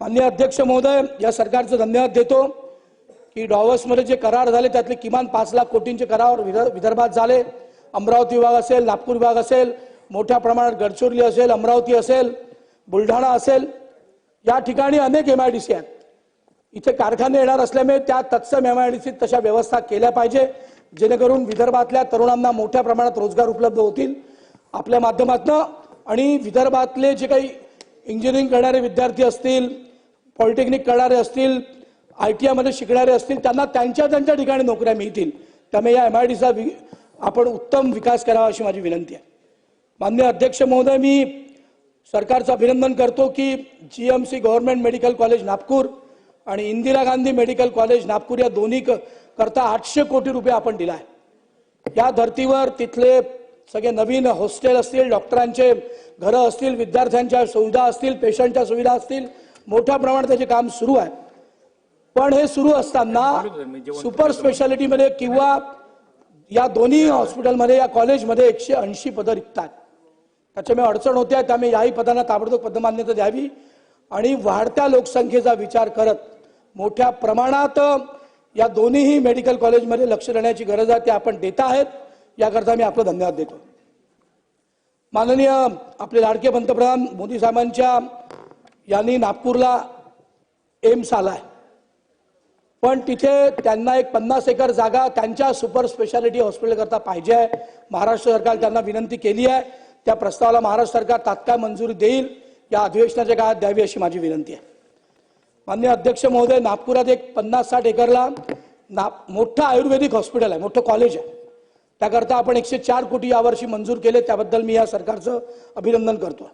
माननीय अध्यक्ष महोदय या सरकारचं धन्यवाद देतो की डॉवर्समध्ये जे करार झाले त्यातले किमान पाच लाख कोटींचे करार विदर्भात झाले. अमरावती विभाग असेल नागपूर विभाग असेल मोठ्या प्रमाणात गडचिरोली असेल अमरावती असेल बुलढाणा असेल या ठिकाणी अनेक एम आय डी सी आहेत. इथे कारखाने येणार असल्यामुळे त्या तत्सम एम आय डी सीत तशा व्यवस्था केल्या पाहिजे जेणेकरून विदर्भातल्या तरुणांना मोठ्या प्रमाणात रोजगार उपलब्ध होतील आपल्या माध्यमातून. आणि विदर्भातले जे काही इंजिनिअरिंग करणारे विद्यार्थी असतील पॉलिटेक्निक करणारे असतील आय टी आयमध्ये शिकणारे असतील त्यांना त्यांच्या त्यांच्या ठिकाणी नोकऱ्या मिळतील. त्यामुळे या एम आय डीचा आपण उत्तम विकास करावा अशी माझी विनंती आहे. मान्य अध्यक्ष महोदय मी सरकारचं अभिनंदन करतो की G M C government medical college Nagpur आणि इंदिरा गांधी मेडिकल कॉलेज नागपूर या दोन्ही क- करता आठशे कोटी रुपये आपण दिला आहे. या धर्तीवर तिथले सगळे नवीन हॉस्टेल असतील डॉक्टरांचे घरं असतील विद्यार्थ्यांच्या सुविधा असतील पेशंटच्या सुविधा असतील मोठ्या प्रमाणात त्याचे काम सुरू आहे. पण हे सुरू असताना सुपर स्पेशालिटीमध्ये किंवा या दोन्ही हॉस्पिटलमध्ये या कॉलेजमध्ये एकशे ऐंशी पदं रिक्त आहेत त्याच्यामुळे अडचण होते त्यामुळे याही पदांना ताबडतोब पदमान्यता द्यावी. आणि वाढत्या लोकसंख्येचा विचार करत मोठ्या प्रमाणात या दोन्हीही मेडिकल कॉलेजमध्ये लक्ष देण्याची गरज आहे ते आपण देत आहेत. याकरता मी आपलं धन्यवाद देतो. माननीय आपले लाडके पंतप्रधान मोदी साहेबांच्या यांनी नागपूरला एम्स आलाय. पण तिथे त्यांना एक पन्नास एकर जागा त्यांच्या सुपर स्पेशालिटी हॉस्पिटल करता पाहिजे आहे. महाराष्ट्र सरकार त्यांना विनंती केली आहे. त्या प्रस्तावाला महाराष्ट्र सरकार तात्काळ मंजुरी देईल. या अधिवेशनाच्या काळात द्यावी अशी माझी विनंती आहे. मान्य अध्यक्ष महोदय नागपुरात एक पन्नास साठ एकरला ना मोठं आयुर्वेदिक हॉस्पिटल आहे मोठं कॉलेज आहे. त्याकरता आपण एकशे चार कोटी यावर्षी मंजूर केले त्याबद्दल मी या सरकारचं अभिनंदन करतो